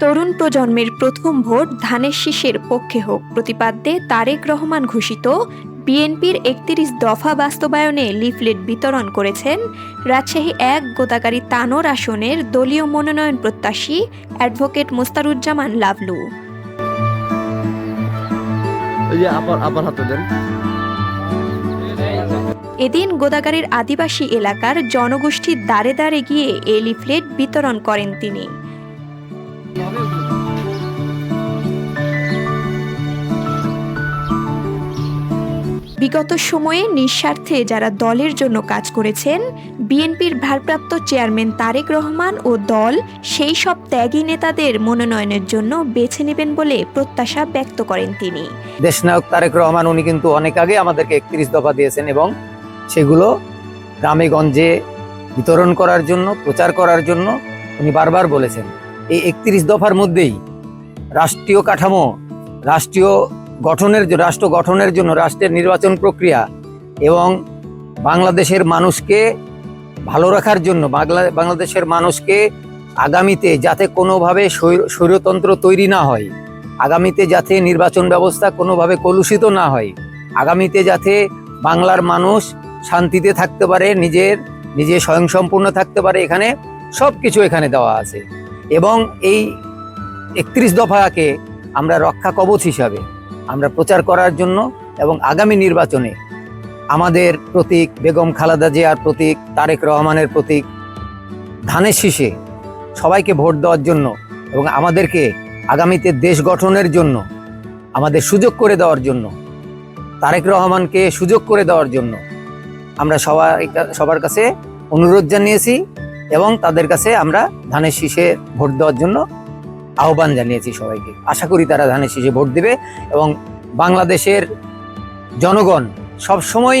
তরুণ প্রজন্মের প্রথম ভোট ধানের শীষের পক্ষে হোক। প্রতিপাদ্যে তারেক রহমান ঘোষিত, বিএনপির একত্রিশ দফা বাস্তবায়নে লিফলেট বিতরণ করেছেন রাজশাহী এক গোদাগাড়ি তানোর আসনের দলীয় মনোনয়ন প্রত্যাশী অ্যাডভোকেট মোস্তারুজ্জামান লাভলু। ওই যে আপার আপার হাতে দেন। এদিন গোদাগাড়ির আদিবাসী এলাকার জনগোষ্ঠীর দ্বারে দ্বারে গিয়ে এলিফ্লেট লিফলেট বিতরণ করেন তিনি। বিগত সময়ে নিঃস্বার্থে যারা দলের জন্য কাজ করেছেন, বিএনপির ভারপ্রাপ্ত চেয়ারম্যান তারেক রহমান ও দল সেই সব ত্যাগী নেতাদের মনোনয়নের জন্য বেছে নেবেন বলে প্রত্যাশা ব্যক্ত করেন তিনি। দেশনায়ক তারেক রহমান, উনি কিন্তু অনেক আগে আমাদেরকে একত্রিশ দফা দিয়েছেন এবং সেগুলো গ্রামে গঞ্জে বিতরণ করার জন্য, প্রচার করার জন্য উনি বারবার বলেছেন। এই একত্রিশ দফার মধ্যেই রাষ্ট্রীয় কাঠামো, রাষ্ট্রীয় গঠনের রাষ্ট্র গঠনের জন্য রাষ্ট্রের নির্বাচন প্রক্রিয়া এবং বাংলাদেশের মানুষকে ভালো রাখার জন্য, বাংলা বাংলাদেশের মানুষকে আগামীতে যাতে কোনোভাবে স্বৈরতন্ত্র তৈরি না হয়, আগামীতে যাতে নির্বাচন ব্যবস্থা কোনোভাবে কলুষিত না হয়, আগামীতে যাতে বাংলার মানুষ শান্তিতে থাকতে পারে, নিজের নিজে স্বয়ংসম্পূর্ণ থাকতে পারে, এখানে সব কিছু এখানে দেওয়া আছে। এবং এই একত্রিশ দফাকে আমরা রক্ষা কবচ হিসাবে আমরা প্রচার করার জন্য এবং আগামী নির্বাচনে আমাদের প্রতীক বেগম খালাদা জিয়ার প্রতীক তারেক রহমানের প্রতীক ধানের শীষে সবাইকে ভোট দেওয়ার জন্য এবং আমাদেরকে আগামীতে দেশ গঠনের জন্য, আমাদের সুযোগ করে দেওয়ার জন্য, তারেক রহমানকে সুযোগ করে দেওয়ার জন্য আমরা সবাই সবার কাছে অনুরোধ জানিয়েছি এবং তাদের কাছে আমরা ধানের শীষে ভোট দেওয়ার জন্য আহ্বান জানিয়েছি সবাইকে। আশা করি তারা ধানের শীষে ভোট দেবে এবং বাংলাদেশের জনগণ সবসময়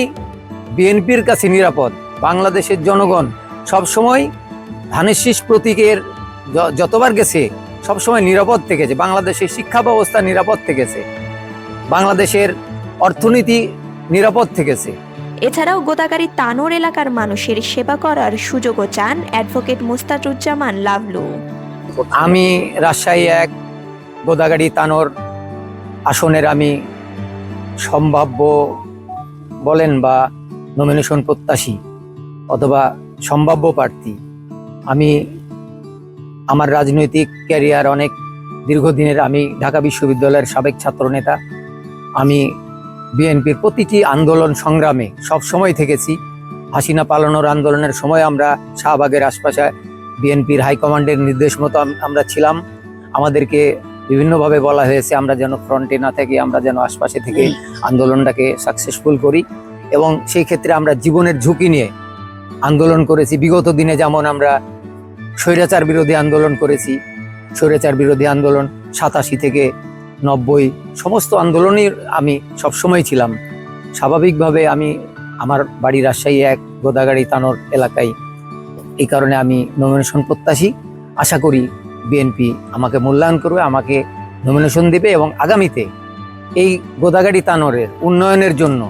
বিএনপির কাছে নিরাপদ বাংলাদেশের জনগণ সবসময় ধানের শীষ প্রতীকের যতবার গেছে সবসময় নিরাপদ থেকেছে। বাংলাদেশের শিক্ষা ব্যবস্থা নিরাপদ থেকেছে। বাংলাদেশের অর্থনীতি নিরাপদ থেকেছে। এছাড়াও গোদাগাড়ি তানোর এলাকার মানুষের সেবা করার সুযোগও চান অ্যাডভোকেট মোস্তারুজ্জামান লাভলু। আমি রাজশাহী এক গোদাগাড়ি তানোর আসনের আমি সম্ভাব্য বলেন বা নমিনেশন প্রত্যাশী অথবা সম্ভাব্য প্রার্থী। আমি আমার রাজনৈতিক ক্যারিয়ার অনেক দীর্ঘদিনের আমি ঢাকা বিশ্ববিদ্যালয়ের সাবেক ছাত্রনেতা। আমি বিএনপির প্রতিটি আন্দোলন সংগ্রামে সব সময় থেকেছি। হাসিনা পালানোর আন্দোলনের সময় আমরা শাহবাগের আশপাশে বিএনপির হাইকমান্ডের নির্দেশ মতো আম- আমরা ছিলাম। আমাদেরকে বিভিন্নভাবে বলা হয়েছে, আমরা যেন ফ্রন্টে না থাকি, আমরা যেন আশপাশে থেকে আন্দোলনটাকে সাকসেসফুল করি। এবং সেই ক্ষেত্রে আমরা জীবনের ঝুঁকি নিয়ে আন্দোলন করেছি। বিগত দিনে যেমন আমরা স্বৈরাচার বিরোধী আন্দোলন করেছি, স্বৈরাচার বিরোধী আন্দোলন সাতাশি থেকে নব্বই, সমস্ত আন্দোলনই আমি সবসময় ছিলাম। স্বাভাবিকভাবে আমি আমার বাড়ি রাজশাহী এক গোদাগাড়ি তানোর এলাকায় এই কারণে আমি নমিনেশন প্রত্যাশী। আশা করি বিএনপি আমাকে মূল্যায়ন করবে, আমাকে নমিনেশন দেবে এবং আগামীতে এই গোদাগাড়ি তানোরের উন্নয়নের জন্য,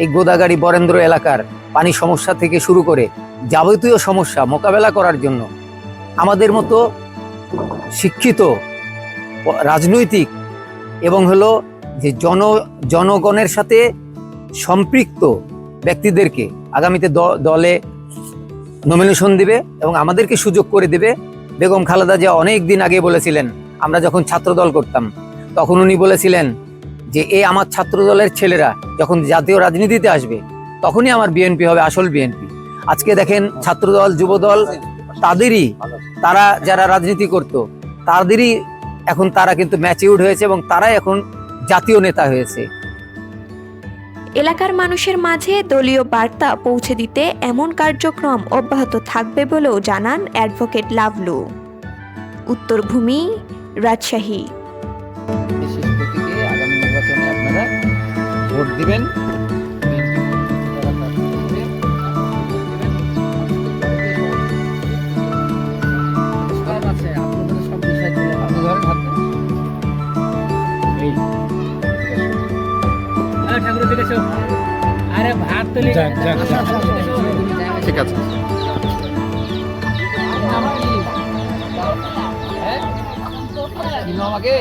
এই গোদাগাড়ি বরেন্দ্র এলাকার পানি সমস্যা থেকে শুরু করে যাবতীয় সমস্যা মোকাবেলা করার জন্য আমাদের মতো শিক্ষিত রাজনৈতিক এবং হলো যে জন, জনগণের সাথে সম্পৃক্ত ব্যক্তিদেরকে আগামীতে দলে নমিনেশন দিবে এবং আমাদেরকে সুযোগ করে দিবে বেগম খালেদা জিয়া অনেক দিন আগে বলেছিলেন, আমরা যখন ছাত্র দল করতাম, তখন উনি বলেছিলেন যে, এ আমার ছাত্র দলের ছেলেরা যখন জাতীয় রাজনীতিতে আসবে, তখনই আমার বিএনপি হবে, আসল বিএনপি। আজকে দেখেন ছাত্রদল, যুবদল, তাদেরই তারা যারা রাজনীতি করত, তাদেরই এখন তারা কিন্তু ম্যাচিউর্ড হয়েছে এবং তারাই এখন জাতীয় নেতা হয়েছে। এলাকার মানুষের মাঝে দলীয় বার্তা পৌঁছে দিতে এমন কার্যক্রম অব্যাহত থাকবে বলেও জানান অ্যাডভোকেট লাভলু। উত্তরভূমি রাজশাহী। ভোট দিবেন। আরে ভাত তো যাক, যাক। ঠিক আছে হ্যাঁ? আমাকে